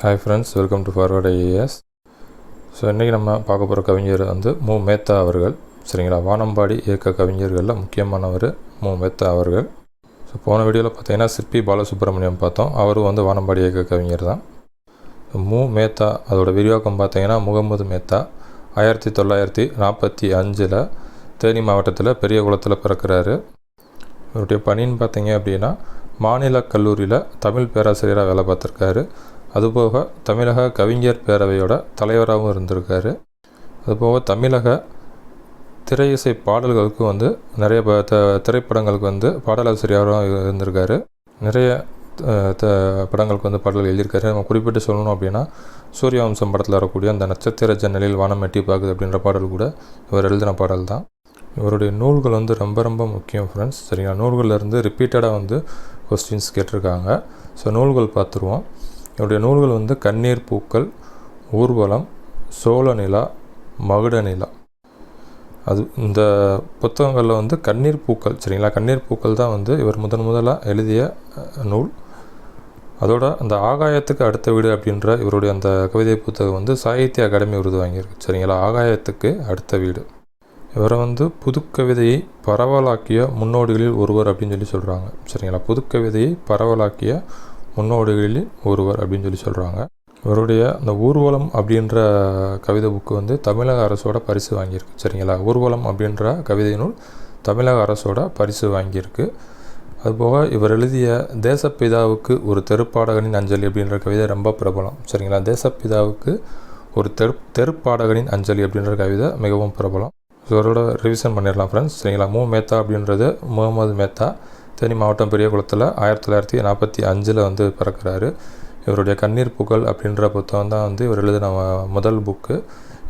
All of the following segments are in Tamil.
Hi friends welcome to forward IAS so இன்றைக்கி நம்ம பார்க்க போகிற கவிஞர் வந்து மு. மேத்தா அவர்கள். சரிங்களா? வானம்பாடி இயக்க கவிஞர்களில் முக்கியமானவர் மு. மேத்தா அவர்கள். ஸோ போன வீடியோவில் பார்த்தீங்கன்னா சிற்பி பாலசுப்ரமணியம் பார்த்தோம். அவரும் வந்து வானம்பாடி இயக்க கவிஞர் தான். மு. மேத்தா அதோட விரிவாக்கம் பார்த்தீங்கன்னா முகமது மேத்தா ஆயிரத்தி தொள்ளாயிரத்தி நாற்பத்தி அஞ்சில் தேனி மாவட்டத்தில் பெரிய குளத்தில் பிறக்கிறாரு. இவருடைய பணின்னு பார்த்தீங்க அப்படின்னா மாநில கல்லூரியில் தமிழ் பேராசிரியராக வேலை பார்த்துருக்காரு. அதுபோக தமிழக கவிஞர் பேரவையோட தலைவராகவும் இருந்திருக்காரு. அதுபோக தமிழக திரை இசை பாடல்களுக்கு வந்து நிறைய ப த திரைப்படங்களுக்கு வந்து பாடலாசிரியராகவும் இருந்திருக்காரு. நிறைய த படங்களுக்கு வந்து பாடல்கள் எழுதியிருக்காரு. நம்ம குறிப்பிட்டு சொல்லணும் அப்படின்னா சூரியவம்சம் படத்தில் வரக்கூடிய அந்த நட்சத்திர ஜன்னலில் வானம் எட்டி பார்க்குது அப்படின்ற பாடல் கூட இவர் எழுதின பாடல் தான். இவருடைய நூல்கள் வந்து ரொம்ப ரொம்ப முக்கியம் ஃப்ரெண்ட்ஸ் சரிங்களா? நூல்கள்லேருந்து ரிப்பீட்டடாக வந்து கொஸ்டின்ஸ் கேட்டிருக்காங்க. ஸோ நூல்கள் பார்த்துருவோம். இவருடைய நூல்கள் வந்து கண்ணீர் பூக்கள் ஊர்வலம் சோழ நிலா மகுட நிலா. அது இந்த புத்தகங்களில் வந்து கண்ணீர் பூக்கள் சரிங்களா? கண்ணீர் பூக்கள் தான் வந்து இவர் முதன் முதலாக எழுதிய நூல். அதோட அந்த ஆகாயத்துக்கு அடுத்த வீடு அப்படின்ற இவருடைய அந்த கவிதை புத்தகம் வந்து சாகித்ய அகாடமி விருது வாங்கியிருக்கு சரிங்களா? ஆகாயத்துக்கு அடுத்த வீடு. இவரை வந்து புதுக்கவிதையை பரவலாக்கிய முன்னோடிகளில் ஒருவர் அப்படின்னு சொல்லி சொல்கிறாங்க சரிங்களா? புதுக்கவிதையை பரவலாக்கிய முன்னோடிகளில் ஒருவர் அப்படின்னு சொல்லி சொல்கிறாங்க இவருடைய அந்த ஊர்வலம் அப்படின்ற கவிதை புக்கு வந்து தமிழக அரசோட பரிசு வாங்கியிருக்கு. சரிங்களா? ஊர்வலம் அப்படின்ற கவிதை நூல் தமிழக அரசோட பரிசு வாங்கியிருக்கு. அதுபோக இவர் எழுதிய தேசப்பிதாவுக்கு ஒரு தெருப்பாடகனின் அஞ்சலி அப்படின்ற கவிதை ரொம்ப பிரபலம். சரிங்களா? தேசப்பிதாவுக்கு ஒரு தெரு தெருப்பாடகனின் அஞ்சலி அப்படின்ற கவிதை மிகவும் பிரபலம். இவரோட ரிவிஷன் பண்ணிடலாம் ஃப்ரெண்ட்ஸ் சரிங்களா? மு. மேத்தா அப்படின்றது முகமது மேத்தா. தேனி மாவட்டம் பெரியகுளத்தில் ஆயிரத்தி தொள்ளாயிரத்தி நாற்பத்தி அஞ்சில் வந்து பிறக்கிறாரு. இவருடைய கண்ணீர் புகழ் அப்படின்ற புத்தகம் தான் வந்து இவர் எழுதின முதல் புக்கு.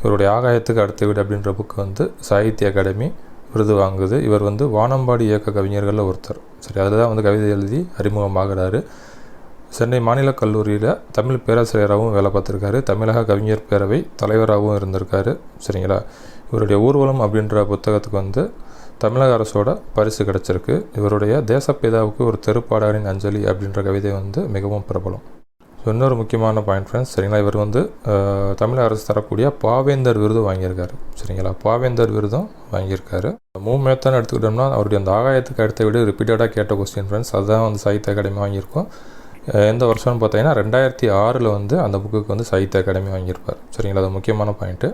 இவருடைய ஆகாயத்துக்கு அடுத்த வீடு அப்படின்ற புக்கு வந்து சாகித்ய அகாடமி விருது வாங்குது. இவர் வந்து வானம்பாடி இயக்க கவிஞர்களில் ஒருத்தர். சரி அதில் தான் வந்து கவிதை எழுதி அறிமுகமாகிறாரு. சென்னை மாநில கல்லூரியில் தமிழ் பேராசிரியராகவும் வேலை பார்த்துருக்காரு. தமிழக கவிஞர் பேரவை தலைவராகவும் இருந்திருக்காரு. சரிங்களா? இவருடைய ஊர்வலம் அப்படின்ற புத்தகத்துக்கு வந்து தமிழக அரசோட பரிசு கிடச்சிருக்கு. இவருடைய தேசப்பிதாவுக்கு ஒரு தெருப்பாடாரின் அஞ்சலி அப்படின்ற கவிதை வந்து மிகவும் பிரபலம். ஸோ இன்னொரு முக்கியமான பாயிண்ட் ஃப்ரெண்ட்ஸ் சரிங்களா? இவர் வந்து தமிழக அரசு தரக்கூடிய பாவேந்தர் விருது வாங்கியிருக்காரு. சரிங்களா? பாவேந்தர் விருதும் வாங்கியிருக்காரு. மூ மேத்தான்னு எடுத்துக்கிட்டோம்னா அவருடைய அந்த ஆகாயத்துக்கு அடுத்த விட ரிப்பீட்டடாக கேட்ட கொஸ்டின் ஃப்ரெண்ட்ஸ் அதுதான் வந்து சாகித்ய அகாடமி வாங்கியிருக்கோம். எந்த வருஷம்னு பார்த்தீங்கன்னா ரெண்டாயிரத்தி ஆறில் வந்து அந்த புக்குக்கு வந்து சாகித்ய அகாடமி வாங்கியிருப்பார். சரிங்களா? அது முக்கியமான point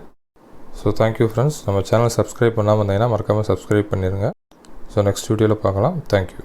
so thank you friends நம்ம சேனல் சப்ஸ்கிரைப் பண்ணாமல் இருந்தீங்கன்னா மறக்காமல் சப்ஸ்கிரைப் பண்ணிடுங்க ஸோ நெக்ஸ்ட் வீடியோவில் பார்க்கலாம். தேங்க்யூ